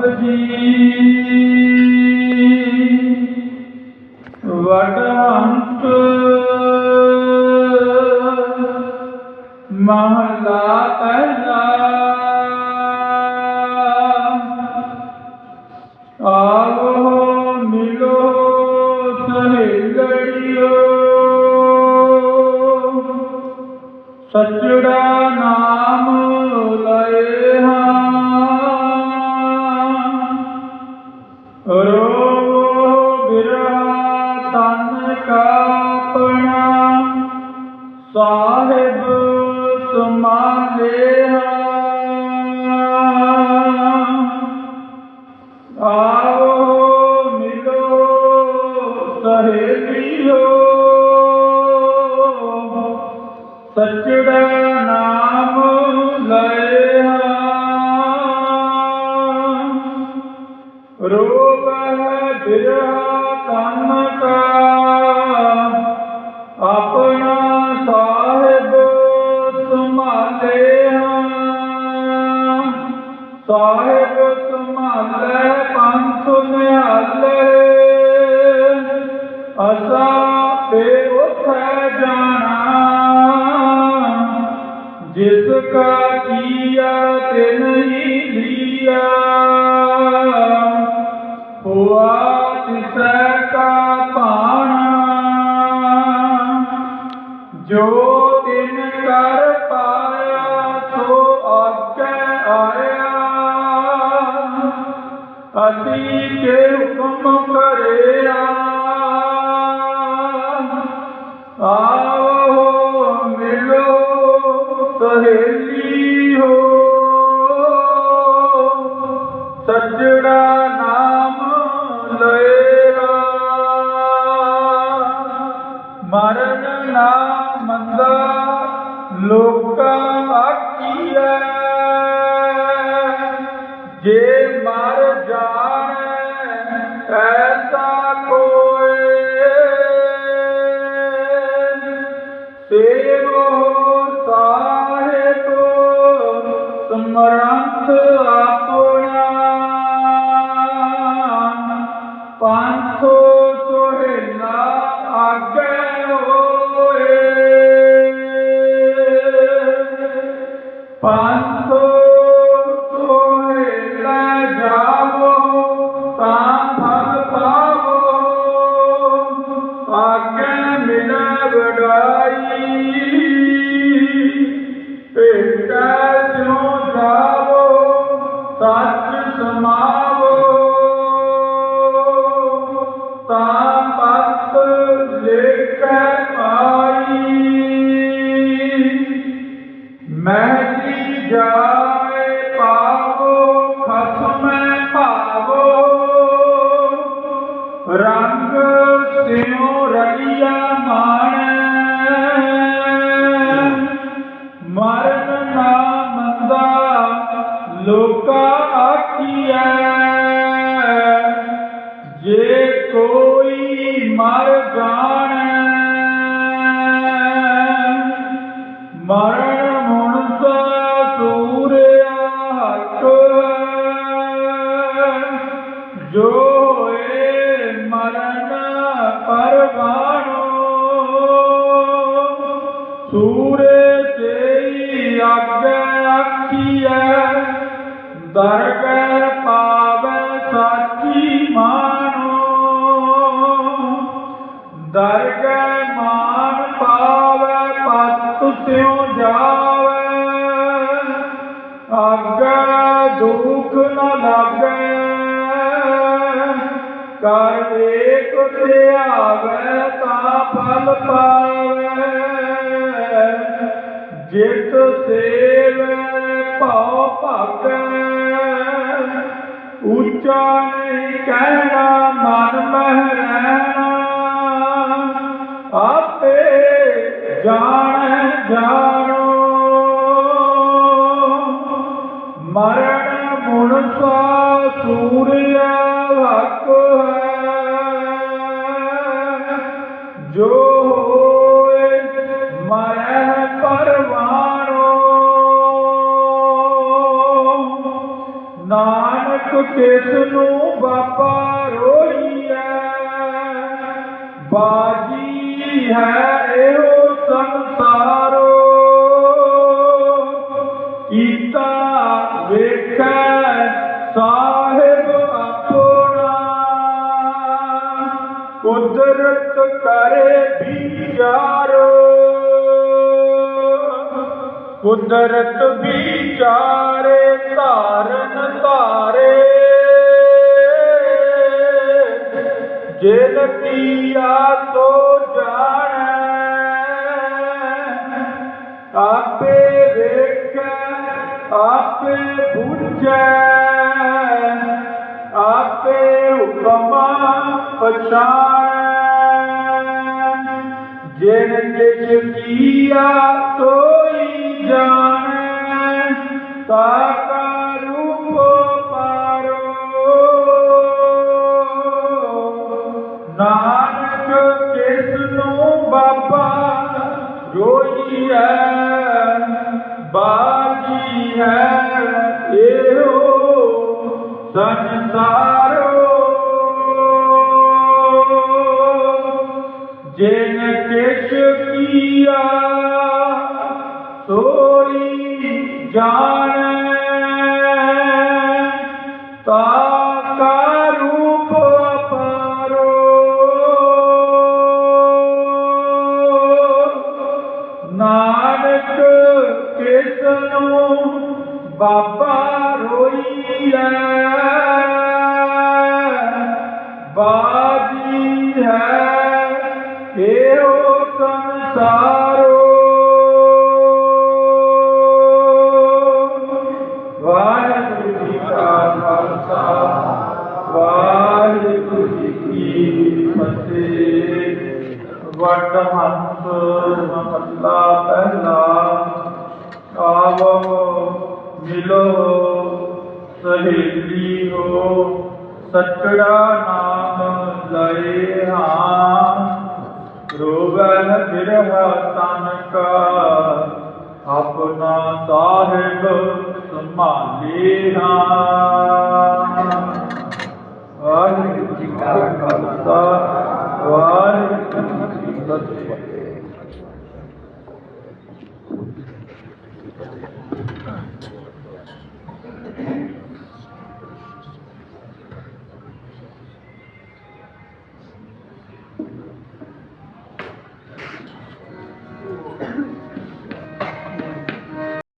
ਆਪ ਜੀ ਵਡਵੰਤ ਮਹਲਾ ਪਹਿਲਾ। ਆਵੋ ਕਾਪਣਾ ਸਾਹਿਬ ਸਮਾਲੇ ਆਓ ਮਿਲੋ ਸਹੇਲਿਓ ਸਚੜਾ ਨਾਮ ਲਏ ਹਾਂ। ਰੋਗ ਹੈ ਬਿਰਹਾ। ਕੀਆ ਤੇ ਨਹੀਂ ਲਿਆ। ਹੁਆ ਅਸੀਂ ਕੇ ਹੁਕਮ ਕਰਿਆ। ਆਓ ਮਿਲੋ, ਸਹੇਲੀ ਹੋ। ਸੱਜਣਾ ਨਾਮ ਲਏਗਾ ਮਰਨ ਨਾ ਮੰਦਾ ਲੋਕਾਂ ਆਖੀਐ। ਜੇ ਮਾਰ ਸੱਚ ਸਮਾਵੋ ਲੋਕਾ ਆਖੀਐ ਜੇ ਕੋਈ ਮਰ ਜਾਣੈ ਮਰ ਦਰਗਹਿ ਪਾਵੈ ਸਾਚੀ ਮਾਨੋ। ਦਰਗਹਿ ਮਾਨ ਪਾਵੈ ਪਤ ਸਿਉ ਜਾਵੈ। ਆਗੇ ਦੁਖ ਨ ਲਾਗੈ। ਕਰ ਏਕ ਧਿਆਵੈ ਤਾਂ ਫਲ ਪਾਵੈ। ਜਿਤ ਸੇਵ ਭਉ ਭਾਗੈ ਉੱਚਾ ਨਹੀਂ ਕਹਿਣਾ ਮਨ ਮਹਿ ਰਹਿਣਾ ਆਪੇ ਜਾਣੈ, ਜਾਣੋ। ਮਰਨ ਮੁਨਸਾ ਸੂਰਿਆ ਹੱਕ ਹੈ। ਜੋ ਹੋਏ ਮਰੈ ਪਰਵਾਣੋ। ਨਾਨਕ ਕਿਸ ਨੂੰ ਬਾਬਾ ਰੋਈਐ। ਬਾਜੀ ਹੈ ਇਹੋ ਸੰਸਾਰੋ। ਕੀਤਾ ਵੇਖੈ ਸਾਹਿਬ ਆਪਣਾ। ਕੁਦਰਤ ਕਰੇ ਵਿਚਾਰੋ। ਕੁਦਰਤ ਵਿਚਾਰੇ। ਜਿਨ ਪੀਆ ਤੋ ਜਾਣੈ, ਆਪੇ ਵੇਖੈ, ਆਪੇ ਬੁਝੈ, ਆਪੇ ਹੁਕਮਾ ਪਛਾਣੈ। ਜਿਨ ਕਿਛ ਕੀਆ ਸੋਈ ਜਾਣੈ ਤਾਕਾ ਸੰਸਾਰੋ। ਜਿਨ ਕਿਛ ਕੀਆ ਸੋਈ ਜਾਣੈ। ਤਾ ਕਾ ਰੂਪ ਅਪਾਰੋ। ਨਾਨਕ ਕਿਸ ਬਾਬਾ ਹੰਸ ਮਹੱਲਾ ਪਹਿਲਾ ਆਵੋ ਮਿਲੋ ਸਹੇਲੀ ਹੋ ਸੱਚੜਾ ਨਾਮ ਲਏ ਹਾਂ ਰੋਵਨ ਬਿਰਹ ਤਨ ਕਾ ਆਪਣਾ ਸਾਹਿਬ ਸੰਭਾਲੇ ਹਾਂ ਵਾਹਿਗੁਰੂ ਜੀ ਕਾ ਖਾਲਸਾ なというわけ